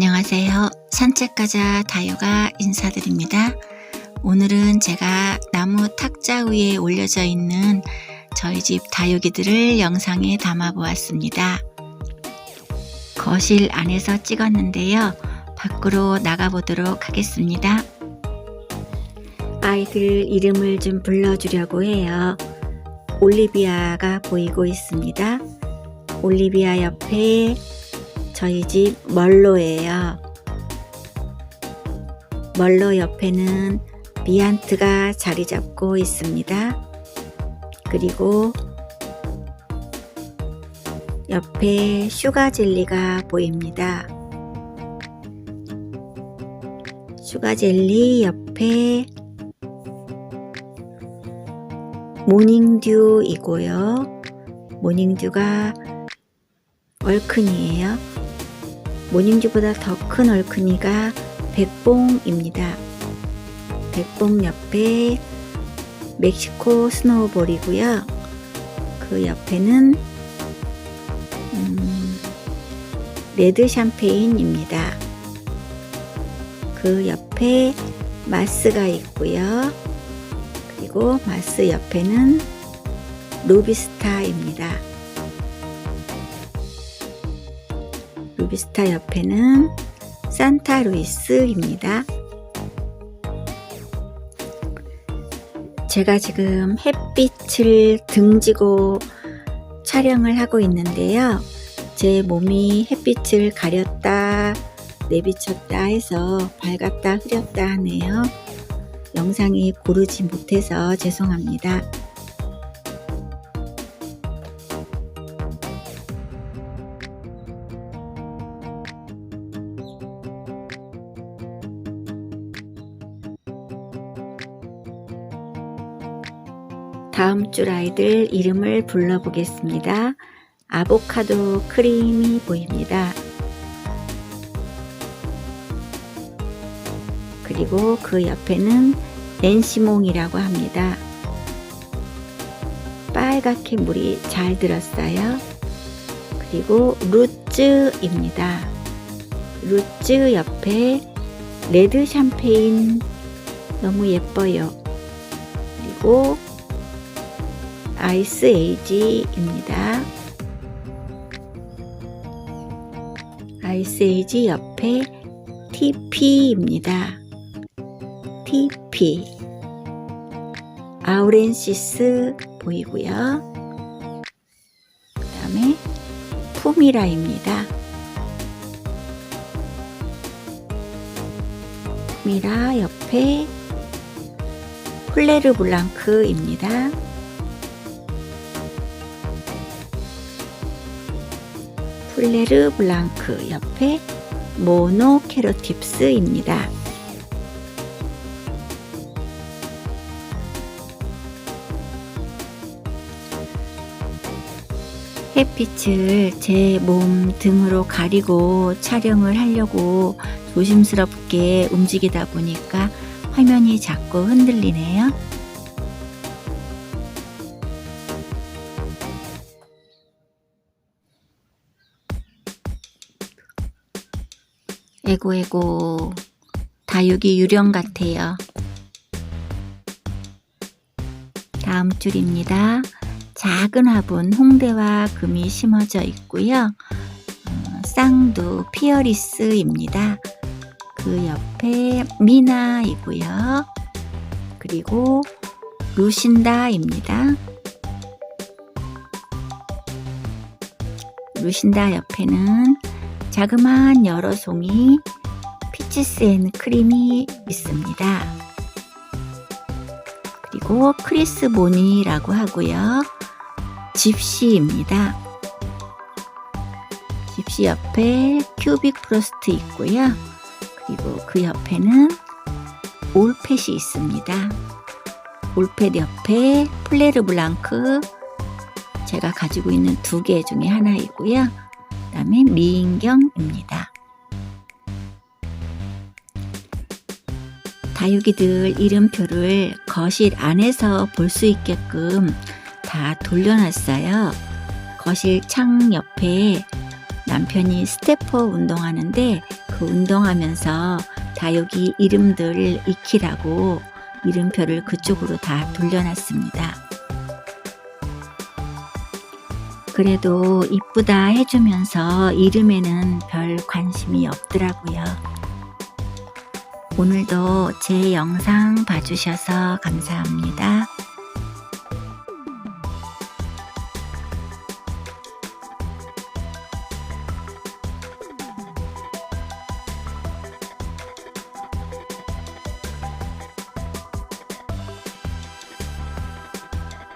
안녕하세요. 산책가자 다요가 인사드립니다. 오늘은 제가 나무 탁자 위에 올려져 있는 저희 집 다육이들을 영상에 담아 보았습니다. 거실 안에서 찍었는데요. 밖으로 나가보도록 하겠습니다. 아이들 이름을 좀 불러주려고 해요. 올리비아가 보이고 있습니다. 올리비아 옆에 저희 집 멀로예요. 멀로 옆에는 미안트가 자리 잡고 있습니다. 그리고 옆에 슈가 젤리가 보입니다. 슈가 젤리 옆에 모닝듀이고요. 모닝듀가 얼큰이에요. 모닝듀보다 더 큰 얼큰이가 백봉입니다. 백봉 옆에 멕시코 스노우볼이고요. 그 옆에는 음, 레드 샴페인입니다. 그 옆에 마스가 있고요. 그리고 마스 옆에는 루비스타입니다. 루비스타 옆에는 산타루이스입니다. 제가 지금 햇빛을 등지고 촬영을 하고 있는데요. 제 몸이 햇빛을 가렸다, 내비쳤다 해서 밝았다, 흐렸다 하네요. 영상이 고르지 못해서 죄송합니다. 다음 줄 아이들 이름을 불러보겠습니다. 아보카도 크림이 보입니다. 그리고 그 옆에는 낸시몽이라고 합니다. 빨갛게 물이 잘 들었어요. 그리고 루츠입니다. 루츠 옆에 레드 샴페인 너무 예뻐요. 그리고 아이스 에이지입니다. 아이스 에이지 옆에 TP입니다. TP 아우렌시스 보이고요. 그 다음에 푸미라입니다. 푸미라 옆에 폴레르 블랑크입니다. 플레르 블랑크 옆에 모노케로팁스입니다. 햇빛을 제 몸 등으로 가리고 촬영을 하려고 조심스럽게 움직이다 보니까 화면이 자꾸 흔들리네요. 에고 에고 다육이 유령 같아요. 다음 줄입니다. 작은 화분 홍대와 금이 심어져 있고요. 어, 쌍두 피어리스입니다. 그 옆에 미나이고요. 그리고 루신다입니다. 루신다 옆에는 자그마한 여러 송이 피치스 앤 크림이 있습니다. 그리고 크리스 보니라고 하고요. 집시입니다. 집시 옆에 큐빅 프로스트 있고요. 그리고 그 옆에는 올펫이 있습니다. 올펫 옆에 플레르 블랑크 제가 가지고 있는 두 개 중에 하나이고요. 그 다음에 미인경입니다. 다육이들 이름표를 거실 안에서 볼 수 있게끔 다 돌려놨어요. 거실 창 옆에 남편이 스태퍼 운동하는데 그 운동하면서 다 여기 이름들 익히라고 이름표를 그쪽으로 다 돌려놨습니다. 그래도 이쁘다 해주면서 이름에는 별 관심이 없더라고요. 오늘도 제 영상 봐주셔서 감사합니다.